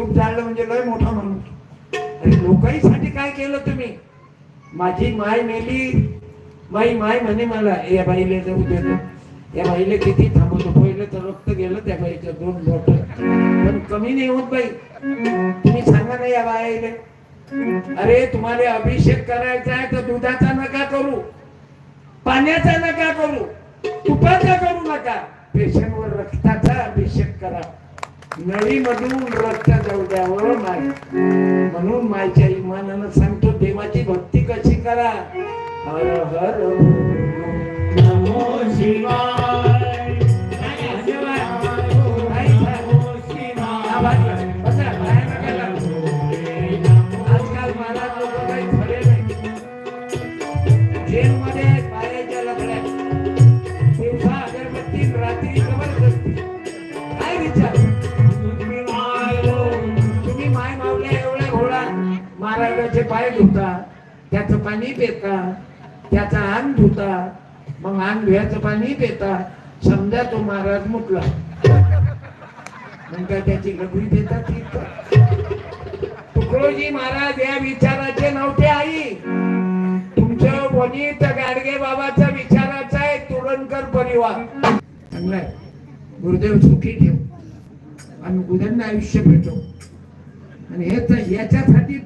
तूप जाळलं म्हणजे लय मोठा माणूस अरे लोकांसाठी काय केलं तुम्ही? माझी माय मेली. माई माय म्हणे मला या बाईले जाऊ देतो या बाईले किती थांबवतो पहिलं तर रक्त गेलं त्या बाईच्या दोन बोट. पण कमी नाही होत बाई. तुम्ही सांगा ना या बाईले. अरे तुम्हाला अभिषेक करायचा आहे तर दुधाचा नका करू. पाण्याचा नका करू. तुपाचा करू नका. पेशंटवर रक्ताचा अभिषेक करा. नळीमधून रक्त जाऊ द्यावं माय. म्हणून मायच्या इमानानं सांगतो देवाची भक्ती कशी करा. हर हर नमो शिवाय. लागू. आजकाल महाराज लोक काही खरे नाही. जेलमध्ये महाराजाचे पाय धुता त्याचं पाणी पिता त्याचा अंग धुता मग अंग धुयाचं पाणी पिता समजा तो महाराज मुटला. नंतर त्याची गबरी देतात तुकडोजी महाराज या विचाराचे नव्हते आई. तुमचं वनित गाडगे बाबाचा विचाराचा आहे तुरंकर परिवार. चांगलाय गुरुदेव सुखी ठेव. आणि उद्यांना आयुष्य भेटो. आणि हे तर याच्यासाठी